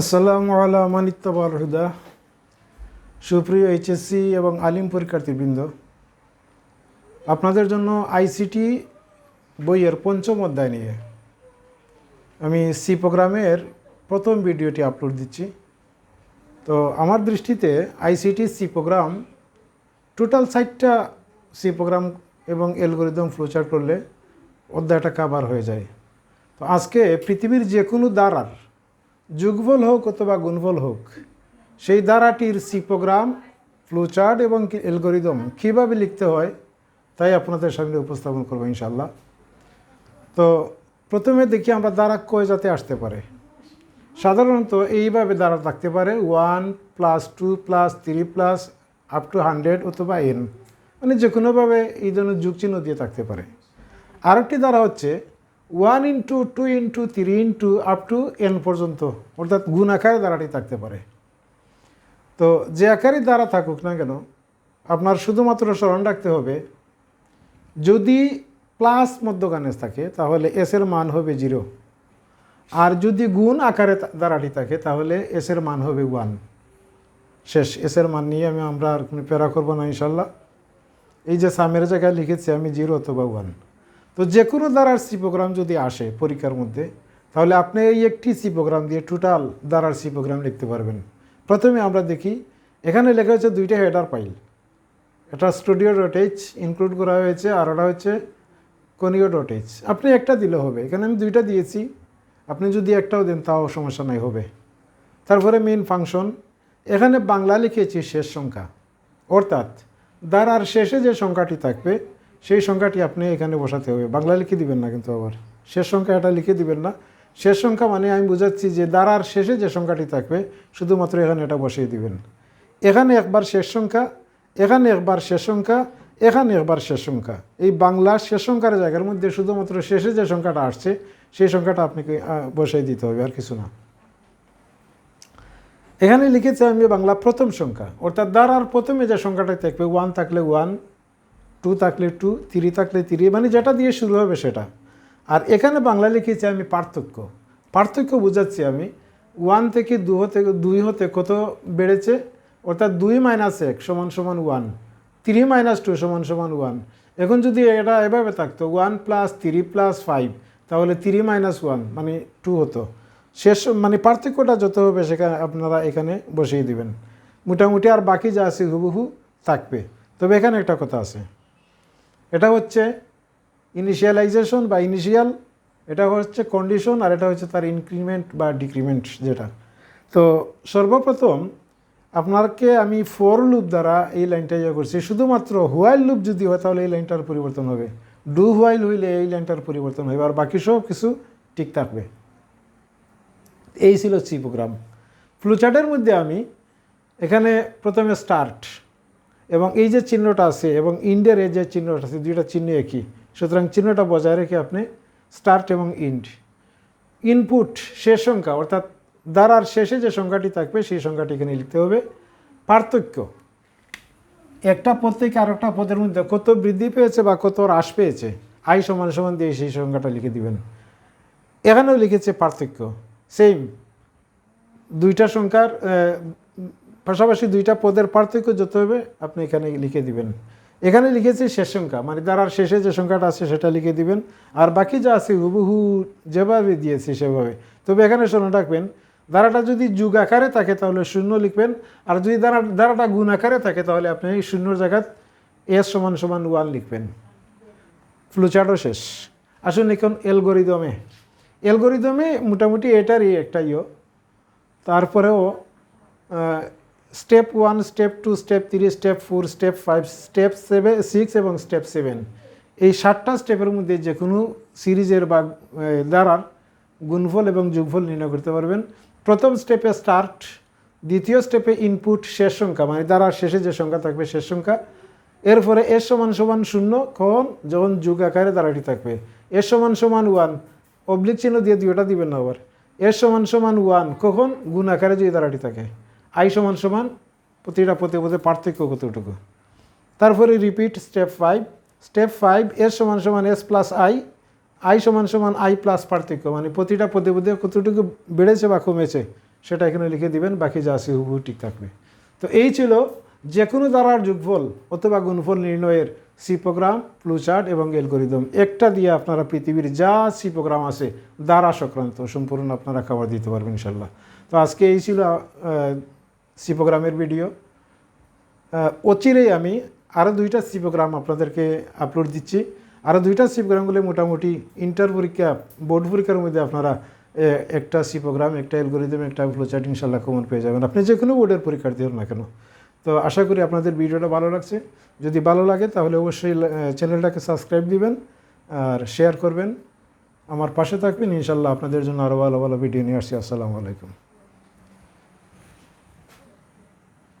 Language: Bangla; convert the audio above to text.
আসসালামু আলা মানিত্তাবার হুদা। সুপ্রিয় এইচএসসি এবং আলিম পরীক্ষার্থীবৃন্দ, আপনাদের জন্য আইসিটি বইয়ের পঞ্চম অধ্যায় নিয়ে আমি সি প্রোগ্রামের প্রথম ভিডিওটি আপলোড দিচ্ছি। তো আমার দৃষ্টিতে আইসিটি সি প্রোগ্রাম টোটাল সাইটটা সি প্রোগ্রাম এবং অ্যালগোরিদম ফ্লোচার করলে অধ্যায়টা কাভার হয়ে যায়। তো আজকে পৃথিবীর যে কোনো দ্বারার যুগফল হোক অথবা গুণফল হোক, সেই ধারাটির সি প্রোগ্রাম ফ্লোচার্ট এবং অ্যালগোরিদম কীভাবে লিখতে হয়, তাই আপনাদের সামনে উপস্থাপন করব ইনশাল্লাহ তো প্রথমে দেখি আমরা দ্বারা কয় যাতে আসতে পারে। সাধারণত এইভাবে দ্বারা থাকতে পারে, one plus two plus three plus up to hundred অথবা এন মানে যে কোনোভাবে এই ধরনের যুগ চিহ্ন দিয়ে থাকতে পারে। আরেকটি দ্বারা হচ্ছে one into two into three into up to N পর্যন্ত, অর্থাৎ গুণ আকারে দ্বারাটি থাকতে পারে। তো যে আকারই দ্বারা থাকুক না কেন, আপনার শুধুমাত্র স্মরণ রাখতে হবে, যদি প্লাস মধ্যখানে থাকে, তাহলে এস এর মান হবে জিরো। আর যদি গুণ আকারে দ্বারাটি থাকে, তাহলে এস এর মান হবে ওয়ান। শেষ, এস এর মান নিয়ে আমি আমরা আর কোনো প্যারা করব না, ইনশাল্লাহ। এই যে সামের জায়গায় লিখেছি আমি জিরো অথবা ওয়ান। তো যে কোনো দ্বারার সি প্রোগ্রাম যদি আসে পরীক্ষার মধ্যে, তাহলে আপনি এই একটি সি প্রোগ্রাম দিয়ে টোটাল দ্বারার সি প্রোগ্রাম লিখতে পারবেন। প্রথমে আমরা দেখি, এখানে লেখা হয়েছে দুইটা হেডার ফাইল এটা স্টুডিও ডট এইচ ইনক্লুড করা হয়েছে আর ওটা হচ্ছে কনিও ডট এইচ আপনি একটা দিলে হবে। এখানে আমি দুইটা দিয়েছি। আপনি যদি একটাও দেন, তাও সমস্যা নাই, হবে। তারপরে মেইন ফাংশন এখানে বাংলা লিখেছি শেষ সংখ্যা। অর্থাৎ দ্বারার শেষে যে সংখ্যাটি থাকবে সেই সংখ্যাটি আপনি এখানে বসাতে হবে। বাংলা লিখে দিবেন না কিন্তু আবার। শেষ সংখ্যা এটা লিখে দিবেন না। শেষ সংখ্যা মানে আমি বোঝাচ্ছি যে দ্বারার শেষে যে সংখ্যাটি থাকবে, শুধুমাত্র এখানে এটা বসিয়ে দিবেন। এখানে একবার শেষ সংখ্যা, এখানে একবার শেষ সংখ্যা, এখানে একবার শেষ সংখ্যা। এই বাংলা শেষ সংখ্যার জায়গার মধ্যে শুধুমাত্র শেষে যে সংখ্যাটা আসছে, সেই সংখ্যাটা আপনাকে বসাই দিতে হবে, আর কিছু না। এখানে লিখেছি আমি বাংলা প্রথম সংখ্যা। অর্থাৎ দ্বারার প্রথমে যে সংখ্যাটা থাকবে ওয়ান থাকলে ওয়ান টু থাকলে টু, থ্রি থাকলে থ্রি মানে যেটা দিয়ে শুরু হবে সেটা। আর এখানে বাংলা লিখেছি আমি পার্থক্য। পার্থক্য বোঝাচ্ছি আমি। ওয়ান থেকে দু হতে, দুই হতে কত বেড়েছে? অর্থাৎ দুই মাইনাস এক সমান সমান ওয়ান। থ্রি মাইনাস টু সমান সমান ওয়ান। এখন যদি এটা এভাবে থাকতো, one plus three plus five, তাহলে থ্রি মাইনাস ওয়ান মানে টু হতো। শেষ মানে পার্থক্যটা যত হবে সেখানে আপনারা এখানে বসিয়ে দিবেন। মোটামুটি আর বাকি যা আছে হুবহু থাকবে। তবে এখানে একটা কথা আছে। এটা হচ্ছে ইনিশিয়ালাইজেশন বা ইনিশিয়াল এটা হচ্ছে কন্ডিশন আর এটা হচ্ছে তার ইনক্রিমেন্ট বা ডিক্রিমেন্ট যেটা। তো সর্বপ্রথম আপনাকে আমি ফোর লুপ দ্বারা এই লাইনটা ইয়ে করছি। শুধুমাত্র হোয়াইল লুপ যদি হয় তাহলে এই লাইনটার পরিবর্তন হবে। ডু হোয়াইল হইলে এই লাইনটার পরিবর্তন হবে আর বাকি সব কিছু ঠিক থাকবে। এই ছিল সি প্রোগ্রাম ফ্লুচার্টের মধ্যে আমি এখানে প্রথমে স্টার্ট এবং এই যে চিহ্নটা আছে এবং ইন্ডের এই যে চিহ্নটা আছে, দুইটা চিহ্ন একই। সুতরাং চিহ্নটা বজায় রেখে আপনি স্টার্ট এবং ইন্ড ইনপুট শেষ সংখ্যা, অর্থাৎ দ্বারার শেষে যে সংখ্যাটি থাকবে, সেই সংখ্যাটি এখানে লিখতে হবে পার্থক্য। একটা পদ থেকে আরেকটা পদের মধ্যে কত বৃদ্ধি পেয়েছে বা কত হ্রাস পেয়েছে আই সমান সমান দিয়ে সেই সংখ্যাটা লিখে দিবেন। এখানেও লিখেছে পার্থক্য। সেম দুইটা সংখ্যার পাশাপাশি দুইটা পদের পার্থক্য যত হবে, আপনি এখানে লিখে দিবেন। এখানে লিখেছি শেষ সংখ্যা মানে দ্বারার শেষে যে সংখ্যাটা আছে সেটা লিখে দিবেন। আর বাকি যা আছে হুবহু যেভাবে দিয়েছি সেভাবে। তবে এখানে স্মরণ রাখবেন দ্বারাটা যদি যুগ আকারে থাকে তাহলে শূন্য লিখবেন, আর যদি দ্বারা দ্বারাটা গুণ আকারে থাকে তাহলে আপনি এই শূন্যর জায়গায় এস সমান সমান ওয়ান লিখবেন। ফ্লুচার্টও শেষ। আসুন এখন এলগোরিদমে এলগোরিদমে মোটামুটি এটারই একটা ইয়ে। তারপরেও step one, step two, step three, step four, step five, step seven six এবং স্টেপ সেভেন। এই সাতটা স্টেপের মধ্যে যে কোনো সিরিজের বা দ্বারার গুণফল এবং যোগফল নির্ণয় করতে পারবেন। প্রথম স্টেপে স্টার্ট দ্বিতীয় স্টেপে ইনপুট শেষ সংখ্যা মানে দ্বারার শেষে যে সংখ্যা থাকবে শেষ সংখ্যা। এরপরে এর সমান সমান শূন্য কখন যখন যুগ আকারে দ্বারাটি থাকবে। এর সমান সমান ওয়ান অবলিক চিহ্ন দিয়ে দুইটা দিবেন না আবার। এর সমান সমান ওয়ান কখন? গুণ আকারে যদি দ্বারাটি থাকে। আই সমান সমান প্রতিটা প্রতি প্রতি পার্থক্য কতটুকু তারপরে repeat step five step five এর সমান সমান এস প্লাস আই আই সমান সমান আই প্লাস পার্থক্য। মানে প্রতিটা পদে পদে কতটুকু বেড়েছে বা কমেছে, সেটা এখানে লিখে দিবেন, বাকি যা আছে হুবহু ঠিক থাকবে। তো এই ছিল যে কোনো দ্বারার যুগফল অথবা গুণফল নির্ণয়ের সি প্রোগ্রাম ফ্লুচার্ট এবং এলগোরিদম একটা দিয়ে আপনারা পৃথিবীর যা সি প্রোগ্রাম আছে দ্বারা সংক্রান্ত সম্পূর্ণ আপনারা খাবার দিতে পারবেন ইনশাল্লাহ তো আজকে এই ছিল সি প্রোগ্রামের ভিডিও অচিরেই আমি আরও দুইটা সি প্রোগ্রাম আপনাদেরকে আপলোড দিচ্ছি। আরও দুইটা সি প্রোগ্রামগুলো মোটামুটি ইন্টার পরীক্ষা বোর্ড পরীক্ষার মধ্যে আপনারা একটা সি প্রোগ্রাম একটা অ্যালগোরিদম একটা ফ্লোচার্ট ইনশাল্লাহ কমন পেয়ে যাবেন। আপনি যে কোনো বোর্ডের পরীক্ষার্থী হন না কেন। তো আশা করি আপনাদের ভিডিওটা ভালো লাগছে। যদি ভালো লাগে তাহলে অবশ্যই চ্যানেলটাকে সাবস্ক্রাইব দিবেন আর শেয়ার করবেন। আমার পাশে থাকবেন ইনশাল্লাহ আপনাদের জন্য আরও ভালো ভালো ভিডিও নিয়ে আসছি। আসসালামু আলাইকুম।